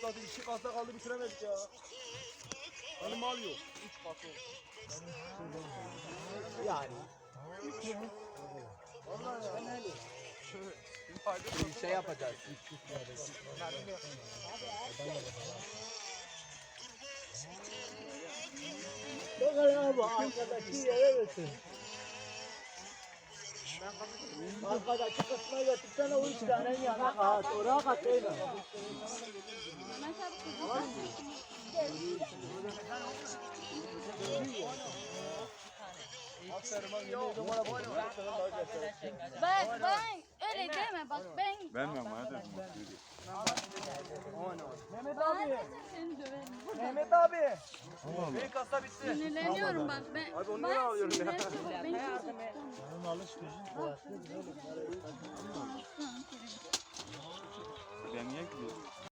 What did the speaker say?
Satayım iki kasa kaldı bitiremedik ya. Hani mal yok. Üç kasa. Yani. Vallahi ya. Bir şey yapacağız. Bakın abi arkadaki yere götür. Arkadaki kısma götürsene o üç tane yana kat. Oraya kat öyle. Ne? Ben, ben öyle deme bak ben. Ben mi hadi. Mehmet abi. Mehmet abi. Benim kasa bitti. sinirleniyorum bak ben. Abi onu ben nereye alıyorsun ya? Sinirleniyorum. Ben kimse tutamıyorum.